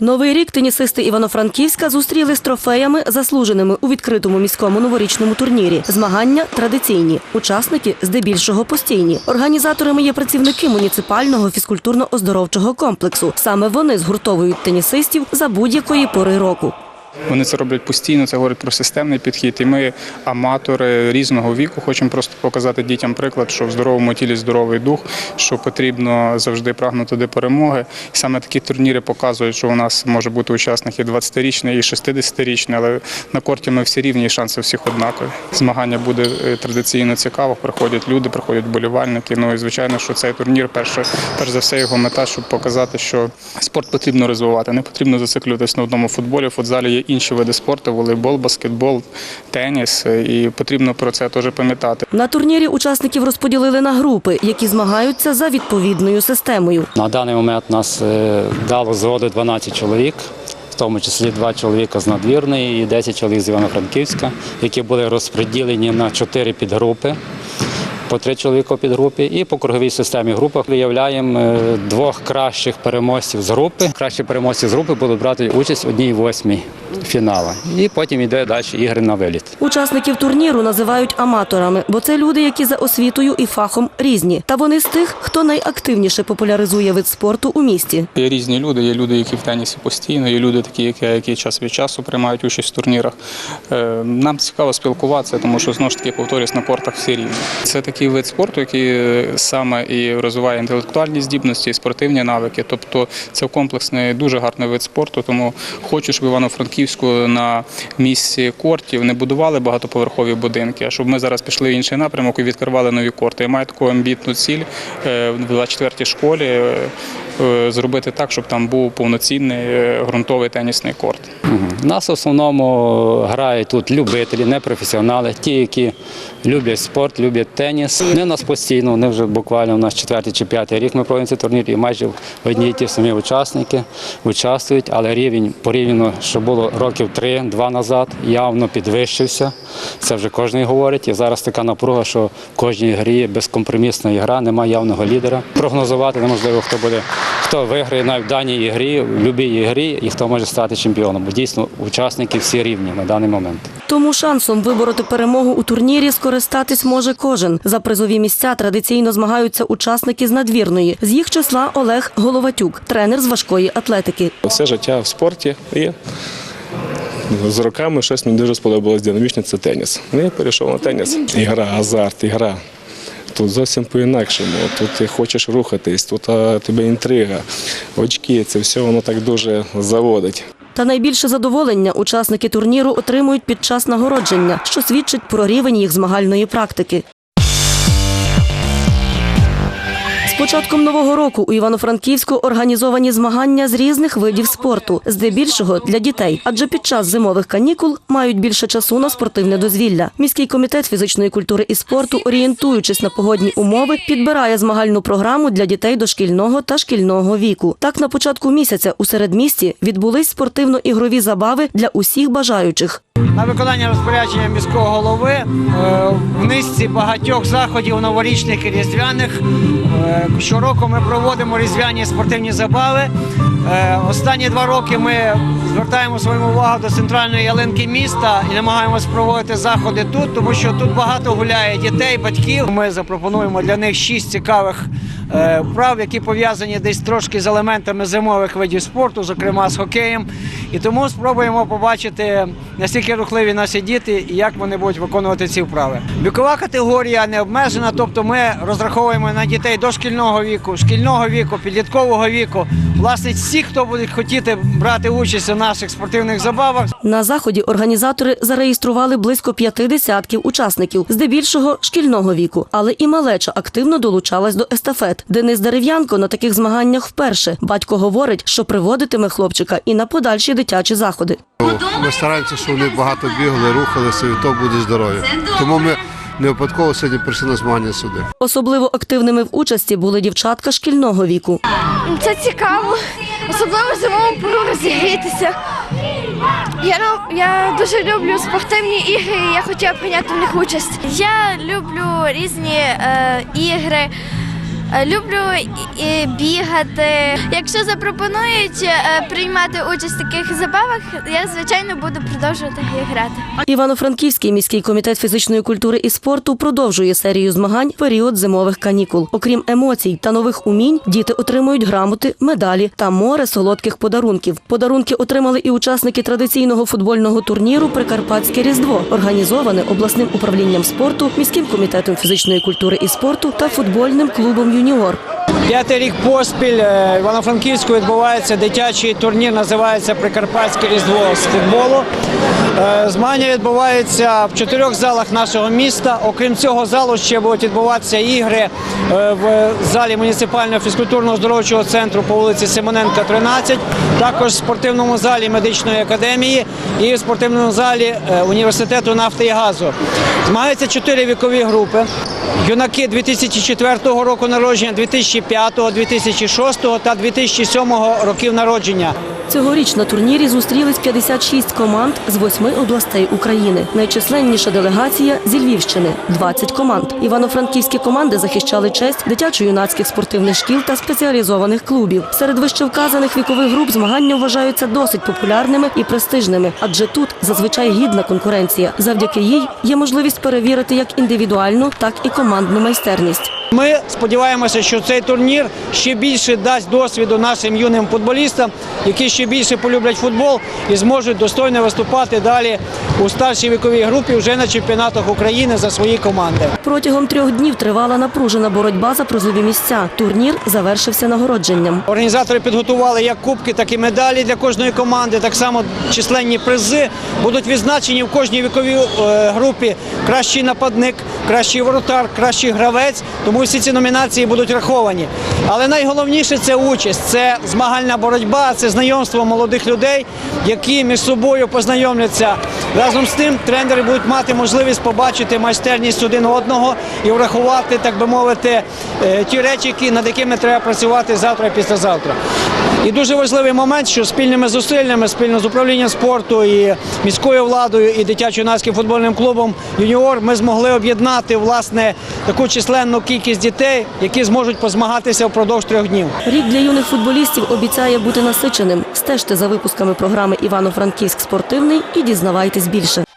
Новий рік тенісисти Івано-Франківська зустріли з трофеями, заслуженими у відкритому міському новорічному турнірі. Змагання традиційні, учасники здебільшого постійні. Організаторами є працівники муніципального фізкультурно-оздоровчого комплексу. Саме вони згуртовують тенісистів за будь-якої пори року. Вони це роблять постійно, це говорить про системний підхід. І ми, аматори різного віку, хочемо просто показати дітям приклад, що в здоровому тілі здоровий дух, що потрібно завжди прагнути до перемоги. І саме такі турніри показують, що у нас може бути учасник і 20-річний, і 60-річний, але на корті ми всі рівні і шанси всіх однакові. Змагання буде е, традиційно цікаво. Приходять люди, приходять болівальники. Ну і звичайно, що цей турнір, перше, перш за все, його мета, щоб показати, що спорт потрібно розвивати. Не потрібно зациклюватись на одному футболі. В футзалі є інші види спорту: волейбол, баскетбол, теніс. І потрібно про це теж пам'ятати. На турнірі учасників розподілили на групи, які змагаються за відповідною системою. На даний момент нас е, дало згоди 12 чоловік, в тому числі 2 чоловіка з надвірної і 10 чоловік з Івано-Франківська, які були розподілені на 4 підгрупи. По три чоловіка в підгрупі, і по круговій системі групах виявляємо е, двох кращих переможців з групи. Кращі переможці з групи будуть брати участь в одній восьмій фіналу. І потім йде далі ігри на виліт. Учасників турніру називають аматорами, бо це люди, які за освітою і фахом різні. Та вони з тих, хто найактивніше популяризує вид спорту у місті. Є різні люди, є люди, які в тенісі постійно, є люди, такі, які, які час від часу приймають участь в турнірах. Е, Нам цікаво спілкуватися, тому що знову ж таки повторюсь, на кортах всі рівні. Це такий вид спорту, який е, саме і розвиває інтелектуальні здібності, і спортивні навики. Тобто це комплексний, дуже гарний вид спорту. Тому хочу, щоб Івано-Франківську на місці кортів не будували багатоповерхові будинки, а щоб ми зараз пішли в інший напрямок і відкривали нові корти. Я маю таку амбітну ціль е, в 24-й школі. Е, е, Зробити так, щоб там був повноцінний е, ґрунтовий тенісний корт. У нас в основному грають тут любителі, не професіонали, ті, які люблять спорт, люблять теніс. У нас постійно, вони вже буквально у нас четвертий чи п'ятий рік ми проводимо цей турнір, і майже одні й ті самі учасники участвують, але рівень порівняно, що було років три-два назад, явно підвищився. Це вже кожен говорить. І зараз така напруга, що в кожній грі безкомпромісна гра, немає явного лідера. Прогнозувати неможливо, хто буде, хто виграє навіть в даній ігрі, в будь-якій ігрі, і хто може стати чемпіоном. Бо дійсно учасники всі рівні на даний момент. Тому шансом вибороти перемогу у турнірі скористатись може кожен. За призові місця традиційно змагаються учасники з надвірної. З їх числа Олег Головатюк, тренер з важкої атлетики. Все життя в спорті і з роками щось мені дуже сподобалось динамічне це теніс. Ну, Я перейшов на теніс. Ігра, азарт, ігра. Тут зовсім по-інакшому. Тут ти хочеш рухатись, тут а, тебе інтрига, очки, це все воно так дуже заводить. Та найбільше задоволення учасники турніру отримують під час нагородження, що свідчить про рівень їх змагальної практики. Початком нового року у Івано-Франківську організовані змагання з різних видів спорту, здебільшого для дітей, адже під час зимових канікул мають більше часу на спортивне дозвілля. Міський комітет фізичної культури і спорту, орієнтуючись на погодні умови, підбирає змагальну програму для дітей дошкільного та шкільного віку. Так, на початку місяця у середмісті відбулись спортивно-ігрові забави для усіх бажаючих. На виконання розпорядження міського голови е, в низці багатьох заходів новорічних і різдвяних. Е, Щороку ми проводимо різдвяні спортивні забави. Е, Останні два роки ми звертаємо свою увагу до центральної ялинки міста і намагаємось проводити заходи тут, тому що тут багато гуляє дітей, батьків. Ми запропонуємо для них шість цікавих вправ, які пов'язані десь трошки з елементами зимових видів спорту, зокрема з хокеєм. І тому спробуємо побачити, наскільки рухливі наші діти і як вони будуть виконувати ці вправи. Вікова категорія не обмежена, тобто ми розраховуємо на дітей дошкільного віку, шкільного віку, підліткового віку. Власне, всі, хто будуть хотіти брати участь у наших спортивних забавах, На заході організатори зареєстрували близько п'яти десятків учасників, здебільшого шкільного віку, але і малеча активно долучалась до естафет. Денис Дерев'янко на таких змаганнях вперше. Батько говорить, що приводитиме хлопчика і на подальші дитячі заходи. Ми стараємося, щоб вони багато бігали, рухалися, і то буде здоров'я. Тому ми не випадково сьогодні прийшли на змагання сюди. Особливо активними в участі були дівчатка шкільного віку. Це цікаво, особливо зимову пору розігрітися. Я, я дуже люблю спортивні ігри, і я хотіла прийняти в них участь. Я люблю різні е, ігри, Люблю і- і бігати. Якщо запропонують е, приймати участь в таких забавах, я звичайно буду продовжувати грати. Івано-Франківський міський комітет фізичної культури і спорту продовжує серію змагань період зимових канікул. Окрім емоцій та нових умінь, діти отримують грамоти, медалі та море солодких подарунків. Подарунки отримали і учасники традиційного футбольного турніру Прикарпатське Різдво, організоване обласним управлінням спорту, міським комітетом фізичної культури і спорту та футбольним клубом Юніор. П'ятий рік поспіль е, в Івано-Франківську відбувається дитячий турнір, називається Прикарпатське Різдво з футболу. Е, Змагання відбуваються в чотирьох залах нашого міста. Окрім цього залу ще будуть відбуватися ігри е, в залі муніципального фізкультурного здоровчого центру по вулиці Симоненка, 13, також в спортивному залі медичної академії і в спортивному залі університету нафти і газу. Змагаються чотири вікові групи. Юнаки 2004 року народження, 2005, 2006 та 2007 років народження. Цьогоріч на турнірі зустрілись 56 команд з восьми областей України. Найчисленніша делегація зі Львівщини 20 команд. Івано-франківські команди захищали честь дитячо-юнацьких спортивних шкіл та спеціалізованих клубів. Серед вищевказаних вікових груп змагання вважаються досить популярними і престижними, адже тут зазвичай гідна конкуренція. Завдяки їй є можливість перевірити як індивідуальну, так і командну майстерність. Ми сподіваємося, що цей турнір ще більше дасть досвіду нашим юним футболістам, які ще більше полюблять футбол і зможуть достойно виступати далі у старшій віковій групі вже на чемпіонатах України за свої команди. Протягом трьох днів тривала напружена боротьба за призові місця. Турнір завершився нагородженням. Організатори підготували як кубки, так і медалі для кожної команди. Так само численні призи будуть відзначені в кожній віковій е, групі кращий нападник, кращий воротар, кращий гравець. Тому всі ці номінації будуть раховані. Але найголовніше це участь, це змагальна боротьба, це знайомство молодих людей, які між собою познайомляться. Разом з тим тренери будуть мати можливість побачити майстерність один одного і врахувати, так би мовити, е, ті речі, над якими треба працювати завтра і післязавтра. І дуже важливий момент, що спільними зусиллями, спільно з управлінням спорту і міською владою, і дитячо-юнацьким футбольним клубом Юніор ми змогли об'єднати власне таку численну кількість дітей, які зможуть позмагатися впродовж трьох днів. Рік для юних футболістів обіцяє бути насиченим. Стежте за випусками програми Івано-Франківськ спортивний і дізнавайтесь більше.